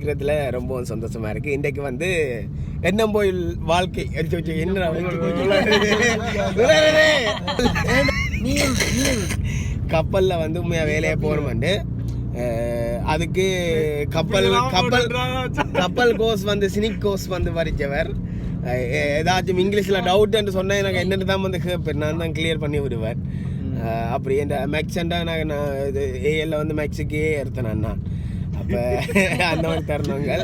இருக்கிறதுல ரொம்ப சந்தோஷமா இருக்கு. இன்றைக்கு வந்து எண்ணம் போயில் வாழ்க்கை. என்ன கப்பல்ல வந்து உண்மையா வேலையை போகணுமெண்டு அதுக்கு கப்பல் கப்பல் கப்பல் கோர்ஸ் வந்து சினிக் கோர்ஸ் வந்து எ- ஏதாச்சும் இங்கிலீஷில் டவுட்னு சொன்னால் எனக்கு என்னென்னு தான் வந்து கேட்பேன். நான் தான் கிளியர் பண்ணி விடுவேன். அப்படி மேக்ஸண்டா நான் நான் இது ஏஎல்ல வந்து மேக்ஸுக்கே எடுத்தேன் நான். அப்போ அந்த மாதிரி தருணங்கள்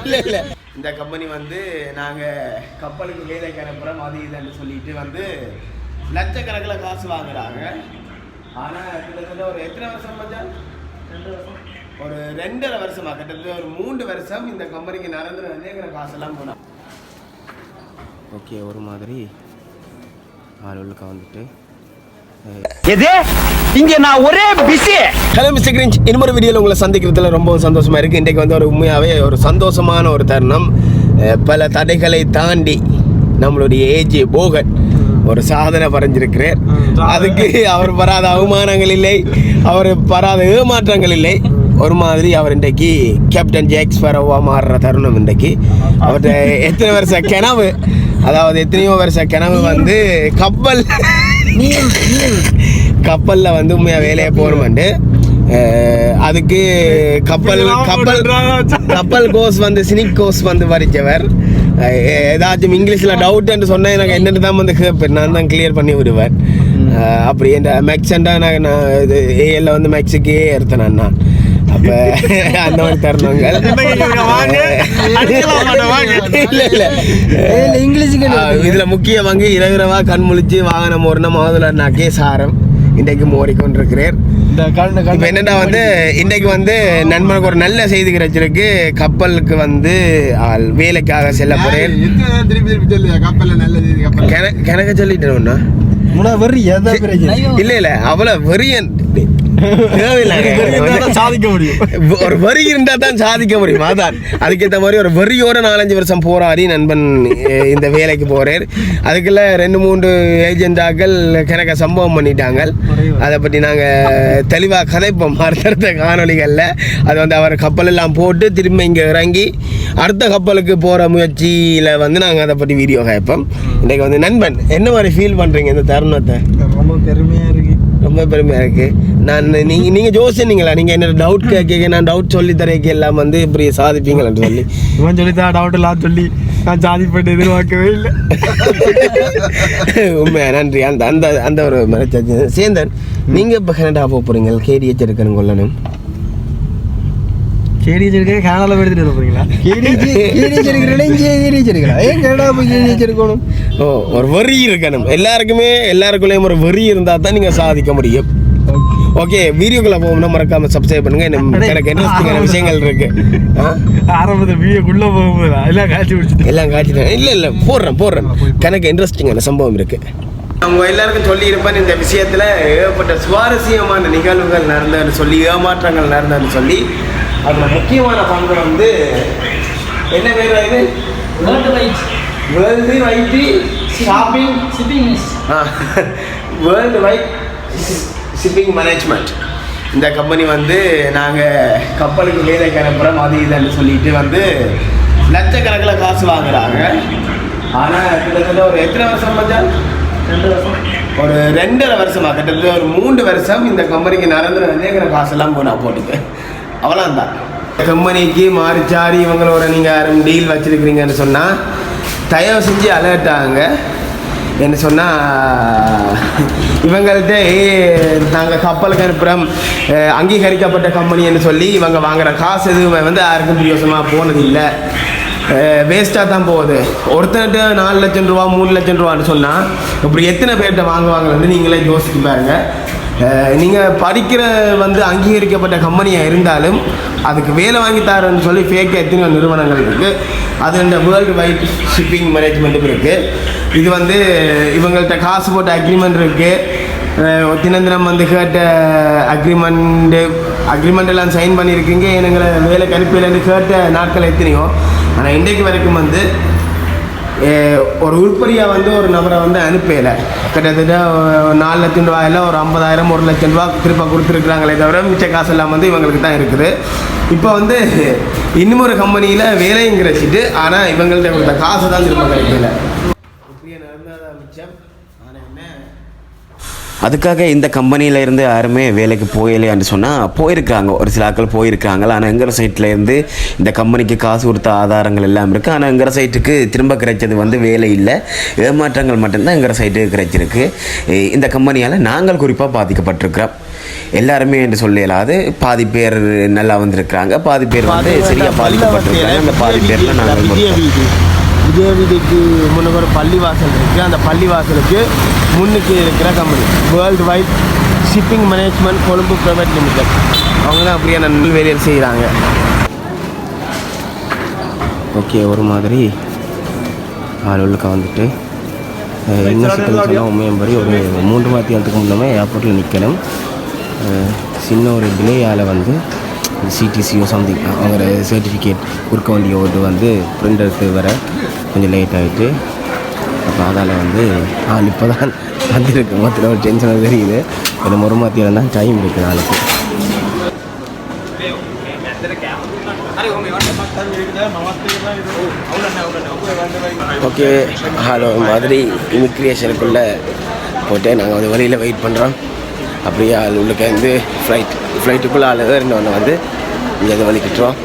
இல்லை இல்லை. இந்த கம்பெனி வந்து நாங்கள் கப்பலுக்கு வேலைக்கு அனுப்புகிறோம் அது இதுன்னு சொல்லிட்டு வந்து லட்சக்கணக்கில் காசு வாங்குறாங்க. ஆனால் கிட்டத்தட்ட ஒரு எத்தனை வருஷம் மச்சான்? ஒரு ரெண்டரை வருஷமா? கிட்டத்தட்ட ஒரு மூன்று வருஷம் இந்த கம்பெனிக்கு நடந்து அநேக காசெல்லாம் போனோம் ஓகே ஒரு மாதிரி ஆளுக்க வந்துட்டு எது? இங்க நான் ஒரே பிஸி ஹலோ மிஸ்டர் கிரிஞ்ச் இன்னொரு வீடியோவில் உங்களை சந்திக்கிறதுல ரொம்ப சந்தோஷமா இருக்கு. இன்றைக்கு வந்து ஒரு உண்மையாகவே ஒரு சந்தோஷமான ஒரு தருணம். பல தடைகளை தாண்டி நம்மளுடைய ஏஜி போகன் ஒரு சாதனை பறைஞ்சிருக்கிறார் அதுக்கு அவர் பராத அவமானங்கள் இல்லை. அவர் பராத ஏமாற்றங்கள் இல்லை. ஒரு மாதிரி அவர் இன்றைக்கு கேப்டன் ஜேக்ஸ் ஃபெரோவா மாறுற தருணம் இன்றைக்கு. அவர்கிட்ட எத்தனை வருஷ கனவு? அதாவது எத்தனையோ வருஷ கனவு வந்து கப்பல். கப்பல்ல வந்து உண்மையா வேலையை போகணுமெண்டு அஹ் அதுக்கு கப்பல் கப்பல் கப்பல் கோர்ஸ் வந்து சினிக் கோர்ஸ் வந்து படித்தவர் ஏதாச்சும் இங்கிலீஷில் டவுட்னு சொன்னால் எனக்கு என்னென்னு தான் வந்து கேட்பேன் நான் தான் கிளியர் பண்ணி விடுவேன். அப்படி இந்த மேக்ஸண்டா நான் நான் இது ஏஎல்ல வந்து மேக்ஸுக்கே எடுத்தேன் நான். அப்போ அந்த மாதிரி தருணங்கள் இல்லை இல்லை. இங்கிலீஷுக்கு இதுல முக்கிய பங்கு இரவிரவா கண் முழிச்சு வாகனம் ஓடின நாக்கே சாரம். இன்றைக்கு மோடிக்கொண்டிருக்கிறார் இந்த கண்ணு இப்போ என்னடா வந்து இன்றைக்கு வந்து நண்பனுக்கு ஒரு நல்ல செய்தி கிடைச்சிருக்கு. கப்பலுக்கு வந்து ஆள் வேலைக்காக செல்ல போறேன். கணக்க எதை பிரச்சனை இல்ல இல்ல. அவள வெறியன். தேவையில்லைங்க. சாதிக்க முடியும். ஒரு வரி இருந்தா தான் சாதிக்க முடியும். அதான். அதுக்கேற்ற மாதிரி ஒரு வரியோட நாலஞ்சு வருஷம் போராடி நண்பன் இந்த வேலைக்கு போறார் அதுக்குள்ள ரெண்டு மூன்று ஏஜெண்டாக்கள் கணக்க சம்பவம் பண்ணிட்டாங்க. அதை பற்றி நாங்கள் தெளிவாக கதைப்போம். அடுத்தடுத்த காணொலிகளில் அது வந்து அவர் கப்பல் எல்லாம் போட்டு திரும்ப இங்கே இறங்கி அடுத்த கப்பலுக்கு போகிற முயற்சியில் வந்து நாங்கள் அதை பற்றி வீடியோ கேட்போம். இன்றைக்கு வந்து நண்பன் என்ன மாதிரி ஃபீல் பண்ணுறீங்க இந்த தருணத்தை? ரொம்ப பெருமையா இருக்கு. ரொம்ப பெருமையாக இருக்குது நான் நீங்கள் நீங்கள் ஜோசினீங்களா நீங்கள் என்ன டவுட் கேட்க நான் டவுட் சொல்லி தரேக்கு எல்லாம் வந்து இப்படி சாதிப்பீங்களான்னு சொல்லி. இவன் சொல்லித்தா டவுட் எல்லாம் சொல்லி நான் சாதிப்பட்டு எதிர்பார்க்கவே இல்லை. உண்மையா? நன்றி. அந்த அந்த அந்த ஒரு சேந்தன் நீங்கள் இப்போ கனடா போக போகிறீங்க கேடிஎச் எடுக்கணும் கொள்ளணும் கேடிஎச் எடுக்க கேனல எடுத்துட்டு வர போறீங்களா கேடிஎச் கேடிஎச் எடுக்கிறேன் இங்கே கேடிஎச் எடுக்கலாம் ஏன் கனடா போய் கேடிஎச் எடுக்கணும் ஓ ஒரு வரி இருக்கணும் எல்லாருக்குமே எல்லாருக்குள்ளேயும் ஒரு வரி இருந்தால் தான் நீங்கள் சாதிக்க முடியும். ஓகே வீடியோக்குள்ளே போகணும்னா மறக்காமல் சப்ஸ்கிரைப் பண்ணுங்க. எனக்கு எனக்கு இன்ட்ரெஸ்டிங்கான விஷயங்கள் இருக்கு. ஆ? ஆரம்பத்தில் வீடியோக்குள்ள போகும்போது எல்லாம் காட்சி பிடிச்சிட்டு எல்லாம் காட்டிட்டேன். இல்லை இல்லை போடுறேன் போடுறேன். கணக்கு இன்ட்ரெஸ்டிங்கான சம்பவம் இருக்கு. அவங்க எல்லாருக்கும் சொல்லி இருப்பேன் இந்த விஷயத்தில் ஏகப்பட்ட சுவாரஸ்யமான நிகழ்வுகள் நடந்ததுன்னு சொல்லி ஏமாற்றங்கள் நடந்ததுன்னு சொல்லி அதில் முக்கியமான பங்கு வந்து என்ன பேர் இது world wide world வைட்டி shopping shipping world wide shipping management இந்த கம்பெனி வந்து நாங்கள் கப்பலுக்கு வேலைக்கு அனுப்புகிறோம் அது இதுன்னு சொல்லிட்டு வந்து லட்சக்கணக்கில் காசு வாங்குறாங்க. ஆனால் கிட்டத்தட்ட ஒரு எத்தனை வருஷம் மச்சான்? ரெண்டு வருஷம். ஒரு ரெண்டரை வருஷமா கிட்டத்தட்ட ஒரு மூன்று வருஷம் இந்த கம்பெனிக்கு நடந்து அநேக காசெல்லாம் போனா போட்டுக்கு. அவ்வளோதான் கம்பெனிக்கு மாறிச்சாரி இவங்களோட நீங்கள் யாரும் டீல் வச்சுருக்கிறீங்கன்னு சொன்னால் தயவு செஞ்சு அலர்ட் ஆகுங்க. என்ன சொன்னால் இவங்கள்ட்ட ஏ நாங்கள் கப்பலுக்கு அனுப்புகிறோம் அங்கீகரிக்கப்பட்ட கம்பெனின்னு சொல்லி இவங்க வாங்குற காசு எதுவுமே வந்து யாருக்கும் பிரியோசமாக போனது இல்லை. வேஸ்ட்டாக தான் போகுது. ஒருத்தர்கிட்ட நாலு லட்சம் ரூபா மூணு லட்சம் ரூபான்னு சொன்னால் இப்படி எத்தனை பேர்கிட்ட வாங்குவாங்கன்னு நீங்களே யோசிச்சு பாருங்கள் நீங்கள் படிக்கிற வந்து அங்கீகரிக்கப்பட்ட கம்பெனியாக இருந்தாலும் அதுக்கு வேலை வாங்கி தரேன்னு சொல்லி ஃபேக் எத்தனையோ நிறுவனங்கள் இருக்குது அது இந்த வேர்ல்டு வைட் ஷிப்பிங் மேனேஜ்மெண்ட்டும் இருக்குது இது வந்து இவங்கள்ட்ட காசு போட்ட அக்ரிமெண்ட் இருக்குது தினந்தினம் வந்து கேட்ட அக்ரிமெண்ட்டு அக்ரிமெண்ட் எல்லாம் சைன் பண்ணியிருக்கீங்க. எங்களை வேலை அனுப்பலைன்னு கேட்ட நாட்கள் எத்தனையோ. ஆனால் இன்றைக்கு வரைக்கும் வந்து ஒரு உருப்படியாக வந்து ஒரு நபரை வந்து அனுப்பலை கிட்டத்தட்ட நாலு லட்சம் ரூபாயில் ஒரு ஐம்பதாயிரம் ஒரு லட்சம் ரூபா திருப்ப கொடுத்துருக்குறாங்களே தவிர மிச்ச காசு எல்லாம் வந்து இவங்களுக்கு தான் இருக்குது. இப்போ வந்து இன்னும் ஒரு கம்பெனியில் வேலையும் கிடைச்சிட்டு ஆனால் இவங்கள்ட்ட கொடுத்த காசை தான் திரும்ப கிடைக்கல. இப்படியே நடந்தாதான் மிச்சம். ஆனால் என்ன? அதுக்காக இந்த கம்பெனியில இருந்து யாருமே வேலைக்கு போகலையான்னு சொன்னால் போயிருக்காங்க. ஒரு சில ஆட்கள் போயிருக்காங்க. ஆனால் எங்கிற சைட்டில் இருந்து இந்த கம்பெனிக்கு காசு கொடுத்த ஆதாரங்கள் எல்லாம் இருக்குது ஆனால் எங்கிற சைட்டுக்கு திரும்ப கிடைச்சது வந்து வேலை இல்லை. ஏமாற்றங்கள் மட்டும்தான் எங்கிற சைட்டுக்கு கிடைச்சிருக்கு. இந்த கம்பெனியால் நாங்கள் குறிப்பாக பாதிக்கப்பட்டிருக்கிறோம். எல்லாருமே என்று சொல்ல இயலாது. பாதி பேர் நல்லா வந்திருக்கிறாங்க. பாதி பேர் வந்து சரியாக பாதிக்கப்பட்டிருக்காங்க. அந்த பாதி பேரில் நாங்கள் விஜய ஒரு- வீதி முன்னுக்கு ஒரு பள்ளிவாசல் இருக்குது அந்த பள்ளிவாசலுக்கு முன்னுக்கு இருக்கிற company World Wide Shipping Management Colombo private limited அவங்க தான் அப்படியே நல்ல வேலையில் செய்கிறாங்க ஓகே ஒரு மாதிரி ஆளுகளுக்கு வந்துட்டு அஹ், என்ன சிக்கல் சொன்னால் உண்மையம்படி ஒரு மூன்று மாதத்துக்கு முன்னமே ஏர்போர்ட்டில் நிற்கணும் சின்ன ஒரு டிலேயால் வந்து சிடிசியோ சம்திங் அவங்க சர்டிஃபிகேட் கொடுக்க வேண்டிய ஓட்டு வந்து பிரிண்டருக்கு வர கொஞ்சம் லேட் ஆகிட்டு அப்போ அதால் வந்து ஆள் இப்போ தான் வந்திருக்கு. மொத்தத்தில் ஒரு டென்ஷனாக தெரியுது. எனக்கு ஒரு மாத்தியில் தான் டைம் இருக்குது நாளைக்கு. ஓகே ஹலோ மாதிரி இமிக்ரேஷனுக்குள்ளே போட்டு நாங்கள் வந்து வழியில் வெயிட் பண்ணுறோம் அப்படியே ஆள் உள்ளுக்க வந்து ஃப்ளைட் ஃப்ளைட்டுக்குள்ளே ஆள் ஏறினோடனே வந்து இங்கே வந்து வலிக்கிட்டுறோம்